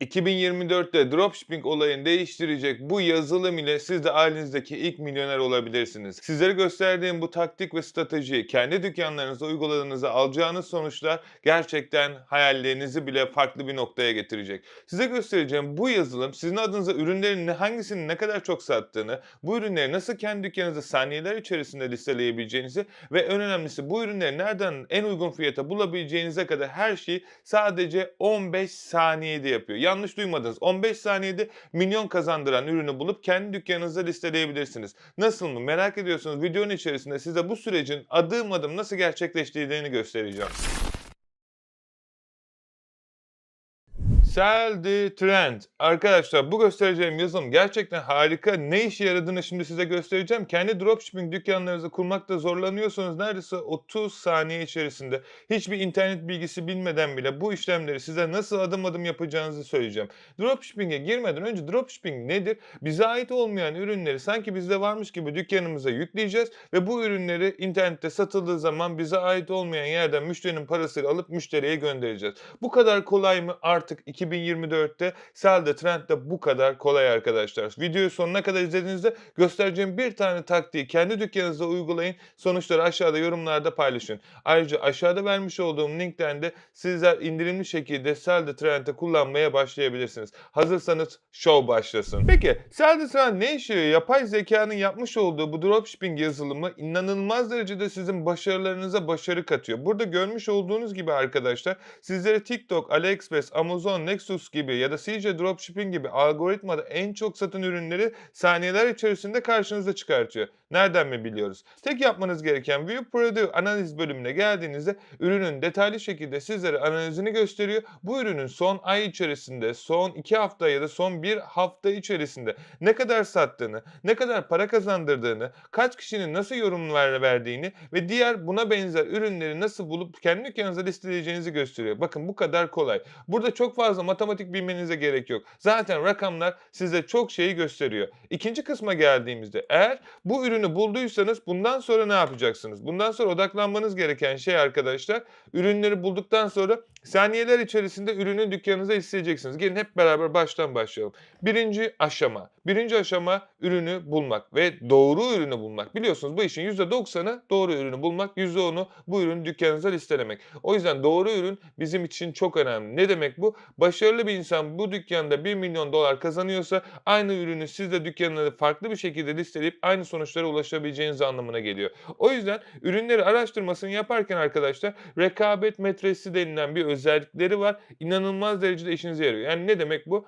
2024'te dropshipping olayını değiştirecek bu yazılım ile siz de ailenizdeki ilk milyoner olabilirsiniz. Sizlere gösterdiğim bu taktik ve stratejiyi kendi dükkanlarınızda uyguladığınızda alacağınız sonuçlar gerçekten hayallerinizi bile farklı bir noktaya getirecek. Size göstereceğim bu yazılım sizin adınıza ürünlerin hangisinin ne kadar çok sattığını, bu ürünleri nasıl kendi dükkanınızda saniyeler içerisinde listeleyebileceğinizi ve en önemlisi bu ürünleri nereden en uygun fiyata bulabileceğinize kadar her şeyi sadece 15 saniyede yapıyor. Yanlış duymadınız. 15 saniyede milyon kazandıran ürünü bulup kendi dükkanınızda listeleyebilirsiniz. Nasıl mı? Merak ediyorsunuz. Videonun içerisinde size bu sürecin adım adım nasıl gerçekleştiğini göstereceğim. The Trend. Arkadaşlar bu göstereceğim yazılım gerçekten harika. Ne işe yaradığını şimdi size göstereceğim. Kendi dropshipping dükkanlarınızı kurmakta zorlanıyorsanız neredeyse 30 saniye içerisinde hiçbir internet bilgisi bilmeden bile bu işlemleri size nasıl adım adım yapacağınızı söyleyeceğim. Dropshipping'e girmeden önce dropshipping nedir? Bize ait olmayan ürünleri sanki bizde varmış gibi dükkanımıza yükleyeceğiz ve bu ürünleri internette satıldığı zaman bize ait olmayan yerden müşterinin parasıyla alıp müşteriye göndereceğiz. Bu kadar kolay mı? Artık 2024'te Sell the Trend de bu kadar kolay arkadaşlar. Videoyu sonuna kadar izlediğinizde göstereceğim bir tane taktiği kendi dükkanınızda uygulayın. Sonuçları aşağıda yorumlarda paylaşın. Ayrıca aşağıda vermiş olduğum linkten de sizler indirimli şekilde Sell the Trend'i kullanmaya başlayabilirsiniz. Hazırsanız show başlasın. Peki Sell the Trend ne işe yarıyor? Yapay zekanın yapmış olduğu bu dropshipping yazılımı inanılmaz derecede sizin başarılarınıza başarı katıyor. Burada görmüş olduğunuz gibi arkadaşlar sizlere TikTok, AliExpress, Amazon, Nexus gibi ya da CJ Dropshipping gibi algoritmada en çok satan ürünleri saniyeler içerisinde karşınıza çıkartıyor. Nereden mi biliyoruz? Tek yapmanız gereken View Product analiz bölümüne geldiğinizde ürünün detaylı şekilde sizlere analizini gösteriyor. Bu ürünün son ay içerisinde, son 2 hafta ya da son 1 hafta içerisinde ne kadar sattığını, ne kadar para kazandırdığını, kaç kişinin nasıl yorumlar verdiğini ve diğer buna benzer ürünleri nasıl bulup kendi dükkanınıza listeleyeceğinizi gösteriyor. Bakın bu kadar kolay. Burada çok fazla matematik bilmenize gerek yok. Zaten rakamlar size çok şeyi gösteriyor. İkinci kısma geldiğimizde eğer bu ürünü bulduysanız bundan sonra ne yapacaksınız? Bundan sonra odaklanmanız gereken şey arkadaşlar ürünleri bulduktan sonra saniyeler içerisinde ürünü dükkanınıza isteyeceksiniz. Gelin hep beraber baştan başlayalım. Birinci aşama. Birinci aşama ürünü bulmak ve doğru ürünü bulmak. Biliyorsunuz bu işin %90'ı doğru ürünü bulmak, %10'u bu ürünü dükkanınıza listelemek. O yüzden doğru ürün bizim için çok önemli. Ne demek bu? Başarılı bir insan bu dükkanda 1 milyon dolar kazanıyorsa aynı ürünü siz de dükkanınızda farklı bir şekilde listeleyip aynı sonuçlara ulaşabileceğiniz anlamına geliyor. O yüzden ürünleri araştırmasını yaparken arkadaşlar rekabet metresi denilen bir özellikleri var. İnanılmaz derecede işinize yarıyor. Yani ne demek bu?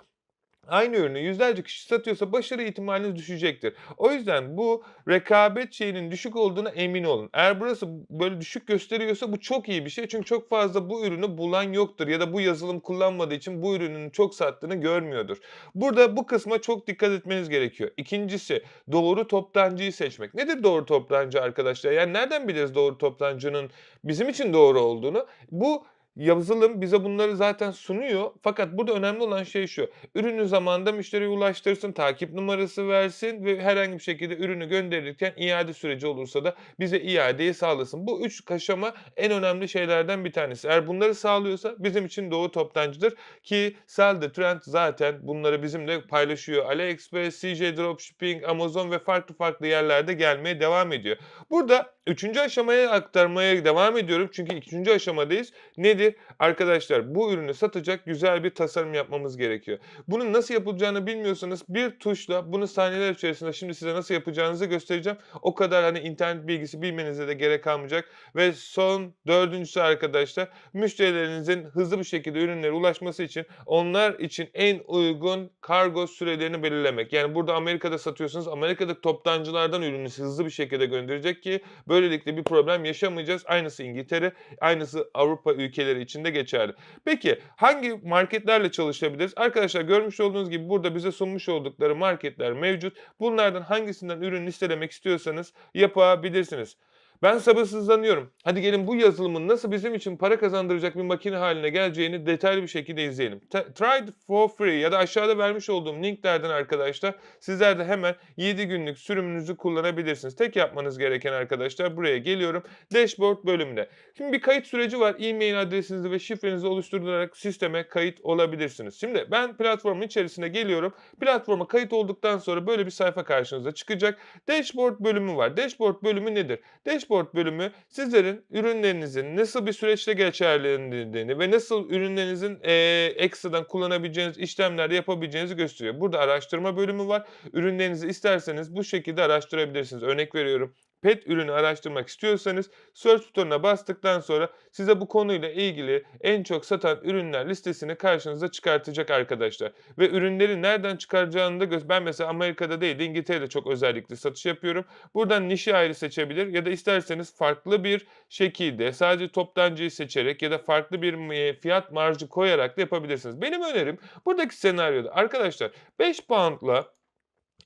Aynı ürünü yüzlerce kişi satıyorsa başarı ihtimaliniz düşecektir. O yüzden bu rekabet şeyinin düşük olduğuna emin olun. Eğer burası böyle düşük gösteriyorsa bu çok iyi bir şey. Çünkü çok fazla bu ürünü bulan yoktur ya da bu yazılım kullanmadığı için bu ürünün çok sattığını görmüyordur. Burada bu kısma çok dikkat etmeniz gerekiyor. İkincisi doğru toptancıyı seçmek. Nedir doğru toptancı arkadaşlar? Yani nereden biliriz doğru toptancının bizim için doğru olduğunu? Bu Yazılım bize bunları zaten sunuyor. Fakat burada önemli olan şey şu. Ürünü zamanında müşteriye ulaştırsın, takip numarası versin ve herhangi bir şekilde ürünü gönderirken iade süreci olursa da bize iadeyi sağlasın. Bu üç aşama en önemli şeylerden bir tanesi. Eğer bunları sağlıyorsa bizim için doğru toptancıdır ki Sell the Trend zaten bunları bizimle paylaşıyor. AliExpress, CJ Dropshipping, Amazon ve farklı farklı yerlerde gelmeye devam ediyor. Burada üçüncü aşamaya aktarmaya devam ediyorum. Çünkü ikinci aşamadayız. Nedir? Arkadaşlar bu ürünü satacak güzel bir tasarım yapmamız gerekiyor. Bunun nasıl yapılacağını bilmiyorsanız bir tuşla bunu saniyeler içerisinde şimdi size nasıl yapacağınızı göstereceğim. O kadar hani internet bilgisi bilmenize de gerek kalmayacak. Ve son dördüncüsü arkadaşlar müşterilerinizin hızlı bir şekilde ürünlere ulaşması için onlar için en uygun kargo sürelerini belirlemek. Yani burada Amerika'da satıyorsunuz Amerika'daki toptancılardan ürünü hızlı bir şekilde gönderecek ki böylelikle bir problem yaşamayacağız. Aynısı İngiltere, aynısı Avrupa ülkeleri için de geçerli. Peki hangi marketlerle çalışabiliriz? Arkadaşlar görmüş olduğunuz gibi burada bize sunmuş oldukları marketler mevcut. Bunlardan hangisinden ürün listelemek istiyorsanız yapabilirsiniz. Ben sabırsızlanıyorum. Hadi gelin bu yazılımın nasıl bizim için para kazandıracak bir makine haline geleceğini detaylı bir şekilde izleyelim. Try it for free ya da aşağıda vermiş olduğum linklerden arkadaşlar sizler de hemen 7 günlük sürümünüzü kullanabilirsiniz. Tek yapmanız gereken arkadaşlar buraya geliyorum. Dashboard bölümüne. Şimdi bir kayıt süreci var. E-mail adresinizi ve şifrenizi oluşturarak sisteme kayıt olabilirsiniz. Şimdi ben platformun içerisine geliyorum. Platforma kayıt olduktan sonra böyle bir sayfa karşınıza çıkacak. Dashboard bölümü var. Dashboard bölümü nedir? Dashboard bölümü sizlerin ürünlerinizin nasıl bir süreçte geçerlendiğini ve nasıl ürünlerinizin eee, ekstradan kullanabileceğiniz işlemler yapabileceğinizi gösteriyor. Burada araştırma bölümü var. Ürünlerinizi isterseniz bu şekilde araştırabilirsiniz. Örnek veriyorum. Pet ürünü araştırmak istiyorsanız search butonuna bastıktan sonra size bu konuyla ilgili en çok satan ürünler listesini karşınıza çıkartacak arkadaşlar. Ve ürünleri nereden çıkaracağını da göz. Ben mesela Amerika'da değil de İngiltere'de çok özellikle satış yapıyorum. Buradan nişi ayrı seçebilir ya da isterseniz farklı bir şekilde sadece toptancıyı seçerek ya da farklı bir fiyat marjı koyarak da yapabilirsiniz. Benim önerim buradaki senaryoda arkadaşlar 5 poundla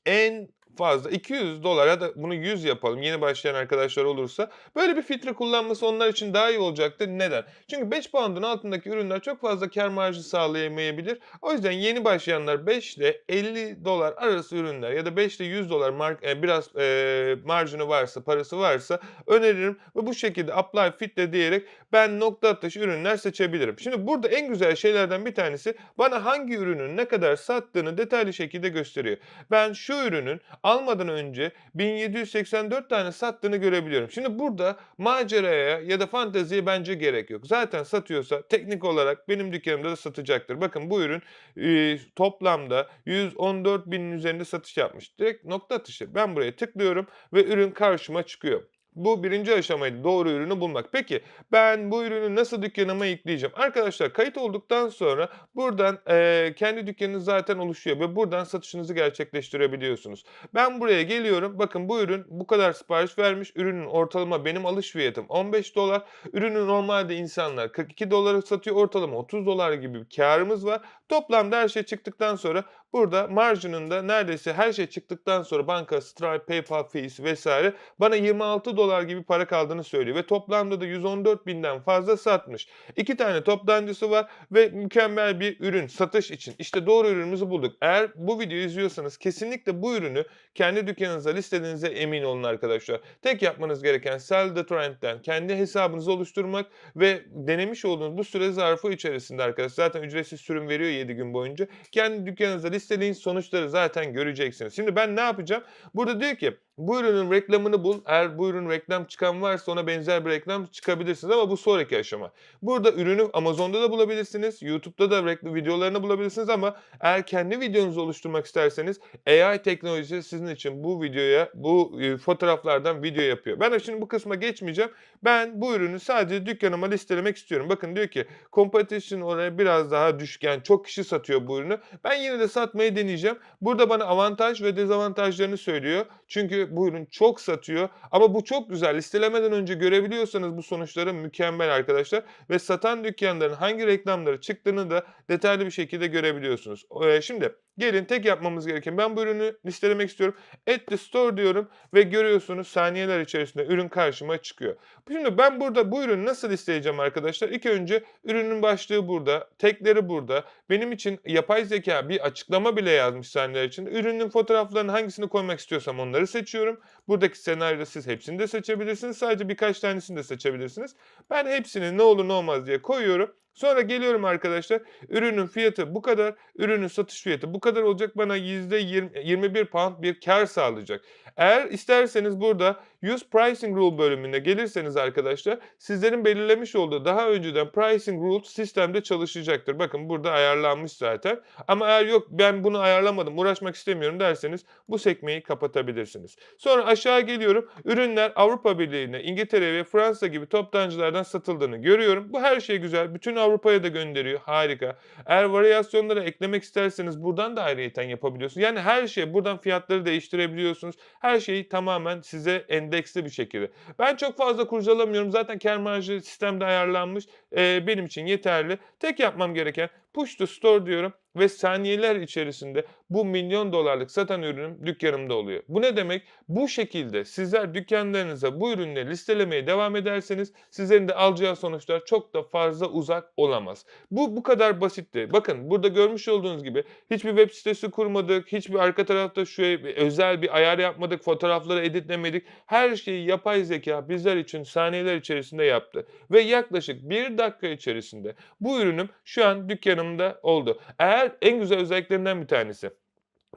en fazla 200 dolara da bunu 100 yapalım yeni başlayan arkadaşlar olursa. Böyle bir filtre kullanması onlar için daha iyi olacaktır. Neden? Çünkü 5 pound'un altındaki ürünler çok fazla kar marjı sağlayamayabilir. O yüzden yeni başlayanlar 5 ile 50 dolar arası ürünler ya da 5 ile 100 dolar mark, e, biraz e, marjını varsa, parası varsa öneririm ve bu şekilde apply fitle diyerek ben nokta atışı ürünler seçebilirim. Şimdi burada en güzel şeylerden bir tanesi bana hangi ürünün ne kadar sattığını detaylı şekilde gösteriyor. Ben şu ürünün almadan önce 1784 tane sattığını görebiliyorum. Şimdi burada maceraya ya da fanteziye bence gerek yok. Zaten satıyorsa teknik olarak benim dükkanımda da satacaktır. Bakın bu ürün e, toplamda 114 binin üzerinde satış yapmış. Direkt nokta atışı. Ben buraya tıklıyorum ve ürün karşıma çıkıyor. Bu birinci aşamaydı doğru ürünü bulmak. Peki ben bu ürünü nasıl dükkanıma yükleyeceğim? Arkadaşlar kayıt olduktan sonra buradan eee, kendi dükkanınız zaten oluşuyor ve buradan satışınızı gerçekleştirebiliyorsunuz. Ben buraya geliyorum. Bakın bu ürün bu kadar sipariş vermiş. Ürünün ortalama benim alış fiyatım 15 dolar. Ürünü normalde insanlar 42 dolara satıyor. Ortalama 30 dolar gibi bir karımız var. Toplamda her şey çıktıktan sonra burada marjının da neredeyse her şey çıktıktan sonra banka, Stripe, PayPal fees vesaire bana 26 dolar gibi para kaldığını söylüyor. Ve toplamda da 114 binden fazla satmış. İki tane toptancısı var ve mükemmel bir ürün satış için. İşte doğru ürünümüzü bulduk. Eğer bu videoyu izliyorsanız kesinlikle bu ürünü kendi dükkanınıza listediğinize emin olun arkadaşlar. Tek yapmanız gereken Sell the Trend'den kendi hesabınızı oluşturmak ve denemiş olduğunuz bu süre zarfı içerisinde arkadaşlar zaten ücretsiz sürüm veriyor 7 gün boyunca. Kendi dükkanınıza listeleyin sonuçları zaten göreceksiniz. Şimdi ben ne yapacağım? Burada diyor ki bu ürünün reklamını bul. Eğer bu ürün reklam çıkan varsa ona benzer bir reklam çıkabilirsiniz ama bu sonraki aşama. Burada ürünü Amazon'da da bulabilirsiniz. YouTube'da da reklam videolarını bulabilirsiniz ama eğer kendi videonuzu oluşturmak isterseniz AI teknolojisi sizin için bu videoya, bu e, fotoğraflardan video yapıyor. Ben şimdi bu kısma geçmeyeceğim. Ben bu ürünü sadece dükkanıma listelemek istiyorum. Bakın diyor ki competition oraya biraz daha düşken. Çok kişi satıyor bu ürünü. Ben yine de satmayı deneyeceğim. Burada bana avantaj ve dezavantajlarını söylüyor. Çünkü bu ürün çok satıyor. Ama bu çok güzel. Listelemeden önce görebiliyorsanız bu sonuçları mükemmel arkadaşlar. Ve satan dükkanların hangi reklamları çıktığını da detaylı bir şekilde görebiliyorsunuz. Ee, şimdi gelin tek yapmamız gereken ben bu ürünü listelemek istiyorum. Add the store diyorum ve görüyorsunuz saniyeler içerisinde ürün karşıma çıkıyor. Şimdi ben burada bu ürünü nasıl listeleyeceğim arkadaşlar? İlk önce ürünün başlığı burada, tekleri burada. Benim için yapay zeka bir açıklama bile yazmış saniyeler içinde. Ürünün fotoğraflarını hangisini koymak istiyorsam onları seçiyorum. Buradaki senaryoda siz hepsini de seçebilirsiniz. Sadece birkaç tanesini de seçebilirsiniz. Ben hepsini ne olur ne olmaz diye koyuyorum. Sonra geliyorum arkadaşlar. Ürünün fiyatı bu kadar. Ürünün satış fiyatı bu kadar olacak. Bana %20, 21 pound bir kar sağlayacak. Eğer isterseniz burada Use Pricing Rule bölümüne gelirseniz arkadaşlar sizlerin belirlemiş olduğu daha önceden Pricing Rules sistemde çalışacaktır. Bakın burada ayarlanmış zaten. Ama eğer yok ben bunu ayarlamadım uğraşmak istemiyorum derseniz bu sekmeyi kapatabilirsiniz. Sonra aşağı geliyorum. Ürünler Avrupa Birliği'ne, İngiltere ve Fransa gibi toptancılardan satıldığını görüyorum. Bu her şey güzel. Bütün Avrupa'ya da gönderiyor. Harika. Eğer varyasyonları eklemek isterseniz buradan da ayrıyeten yapabiliyorsunuz. Yani her şey buradan fiyatları değiştirebiliyorsunuz. Her şeyi tamamen size endeksli bir şekilde. Ben çok fazla kurcalamıyorum. Zaten kar marjı sistemde ayarlanmış. Ee, benim için yeterli. Tek yapmam gereken push to store diyorum ve saniyeler içerisinde bu milyon dolarlık satan ürünüm dükkanımda oluyor. Bu ne demek? Bu şekilde sizler dükkanlarınıza bu ürünleri listelemeye devam ederseniz sizlerin de alacağı sonuçlar çok da fazla uzak olamaz. Bu bu kadar basitti. Bakın burada görmüş olduğunuz gibi hiçbir web sitesi kurmadık, hiçbir arka tarafta bir özel bir ayar yapmadık, fotoğrafları editlemedik. Her şeyi yapay zeka bizler için saniyeler içerisinde yaptı. Ve yaklaşık bir dakika içerisinde bu ürünüm şu an dükkanımda oldu. Eğer en güzel özelliklerinden bir tanesi.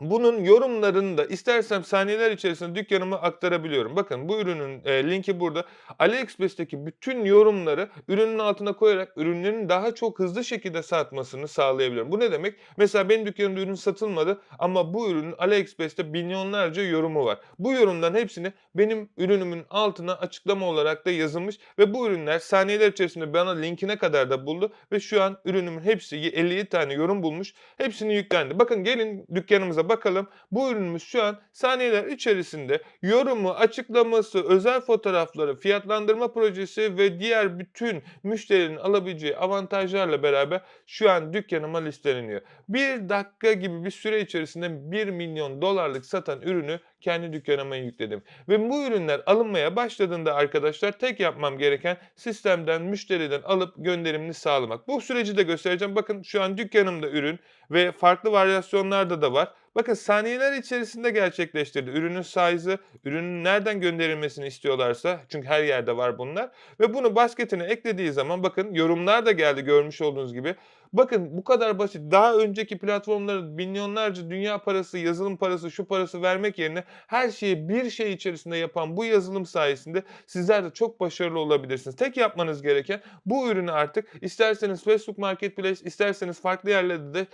Bunun yorumlarını da istersem saniyeler içerisinde dükkanıma aktarabiliyorum. Bakın bu ürünün e, linki burada. AliExpress'teki bütün yorumları ürünün altına koyarak ürünlerin daha çok hızlı şekilde satmasını sağlayabiliyorum. Bu ne demek? Mesela benim dükkanımda ürün satılmadı ama bu ürünün AliExpress'te milyonlarca yorumu var. Bu yorumların hepsini benim ürünümün altına açıklama olarak da yazılmış ve bu ürünler saniyeler içerisinde bana linkine kadar da buldu ve şu an ürünümün hepsi 57 tane yorum bulmuş. Hepsini yüklendi. Bakın gelin dükkanımıza bakalım. Bu ürünümüz şu an saniyeler içerisinde yorumu, açıklaması, özel fotoğrafları, fiyatlandırma projesi ve diğer bütün müşterinin alabileceği avantajlarla beraber şu an dükkanıma listeleniyor. Bir dakika gibi bir süre içerisinde 1 milyon dolarlık satan ürünü kendi dükkanıma yükledim. Ve bu ürünler alınmaya başladığında arkadaşlar tek yapmam gereken sistemden, müşteriden alıp gönderimini sağlamak. Bu süreci de göstereceğim. Bakın şu an dükkanımda ürün ve farklı varyasyonlarda da var. Bakın saniyeler içerisinde gerçekleştirdi. Ürünün size'ı, ürünün nereden gönderilmesini istiyorlarsa çünkü her yerde var bunlar ve bunu basketine eklediği zaman bakın yorumlar da geldi görmüş olduğunuz gibi. Bakın bu kadar basit. Daha önceki platformlara milyonlarca dünya parası, yazılım parası, şu parası vermek yerine her şeyi bir şey içerisinde yapan bu yazılım sayesinde sizler de çok başarılı olabilirsiniz. Tek yapmanız gereken bu ürünü artık isterseniz Facebook Marketplace, isterseniz farklı yerlerde de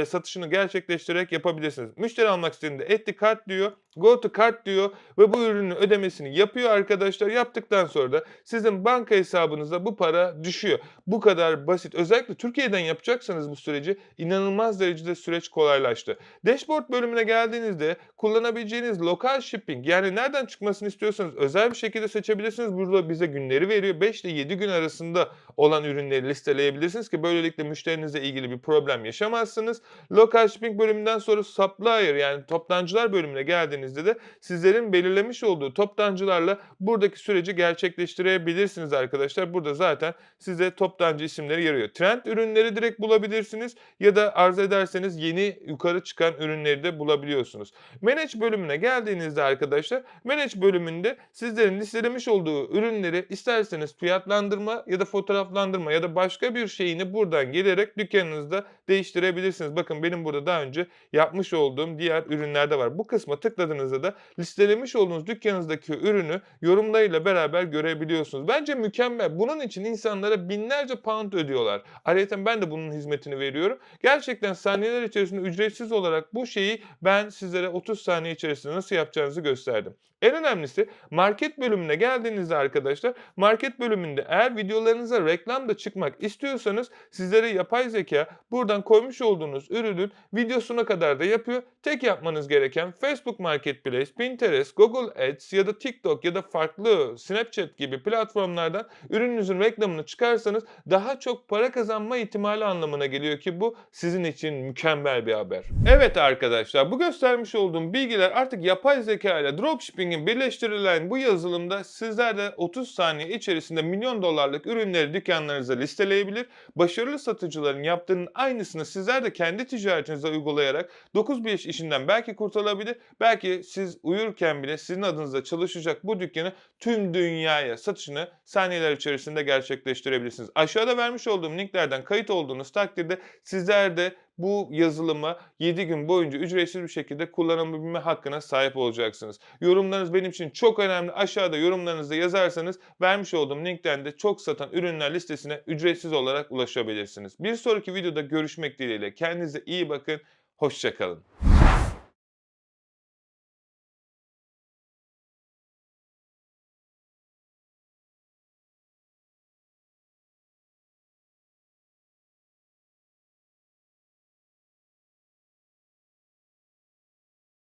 e, satışını gerçekleştirerek yapabilirsiniz. Müşteri almak istediğinde etti kart diyor, go to kart diyor ve bu ürünün ödemesini yapıyor arkadaşlar. Yaptıktan sonra da sizin banka hesabınıza bu para düşüyor. Bu kadar basit. Özellikle Türkiye'den yapacaksanız bu süreci inanılmaz derecede süreç kolaylaştı. Dashboard bölümüne geldiğinizde kullanabileceğiniz lokal shipping yani nereden çıkmasını istiyorsanız özel bir şekilde seçebilirsiniz. Burada bize günleri veriyor. 5 ile 7 gün arasında olan ürünleri listeleyebilirsiniz ki böylelikle müşterinizle ilgili bir problem yaşamazsınız. Lokal shipping bölümünden sonra supplier yani toptancılar bölümüne geldiğinizde de sizlerin belirlemiş olduğu toptancılarla buradaki süreci gerçekleştirebilirsiniz arkadaşlar. Burada zaten size toptancı isimleri yarıyor. Trend ürünleri direkt bulabilirsiniz ya da arz ederseniz yeni yukarı çıkan ürünleri de bulabiliyorsunuz. Manage bölümüne geldiğinizde arkadaşlar Manage bölümünde sizlerin listelemiş olduğu ürünleri isterseniz fiyatlandırma ya da fotoğraflandırma ya da başka bir şeyini buradan gelerek dükkanınızda değiştirebilirsiniz. Bakın benim burada daha önce yapmış olduğum diğer ürünler de var. Bu kısma tıkladığınızda da listelemiş olduğunuz dükkanınızdaki ürünü yorumlarıyla beraber görebiliyorsunuz. Bence mükemmel. Bunun için insanlara binlerce pound ödüyorlar. Ayrıca ben de bunun hizmetini veriyorum. Gerçekten saniyeler içerisinde ücretsiz olarak bu şeyi ben sizlere 30 saniye içerisinde nasıl yapacağınızı gösterdim. En önemlisi market bölümüne geldiğinizde arkadaşlar market bölümünde eğer videolarınıza reklam da çıkmak istiyorsanız sizlere yapay zeka buradan koymuş olduğunuz ürünün videosuna kadar da yapıyor. Tek yapmanız gereken Facebook Marketplace, Pinterest, Google Ads ya da TikTok ya da farklı Snapchat gibi platformlardan ürününüzün reklamını çıkarsanız daha çok para kazanma ihtimali anlamına geliyor ki bu sizin için mükemmel bir haber. Evet arkadaşlar bu göstermiş olduğum bilgiler artık yapay zeka ile dropshipping'in birleştirilen bu yazılımda sizler de 30 saniye içerisinde milyon dolarlık ürünleri dükkanlarınıza listeleyebilir. Başarılı satıcıların yaptığının aynısını sizler de kendi ticaretinize uygulayarak 9-5 işinden belki kurtulabilir. Belki siz uyurken bile sizin adınıza çalışacak bu dükkanı tüm dünyaya satışını saniyeler içerisinde gerçekleştirebilirsiniz. Aşağıda vermiş olduğum linklerden kayıt olduğunuz takdirde sizler de bu yazılımı 7 gün boyunca ücretsiz bir şekilde kullanabilme hakkına sahip olacaksınız. Yorumlarınız benim için çok önemli. Aşağıda yorumlarınızı yazarsanız vermiş olduğum linkten de çok satan ürünler listesine ücretsiz olarak ulaşabilirsiniz. Bir sonraki videoda görüşmek dileğiyle. Kendinize iyi bakın. Hoşçakalın.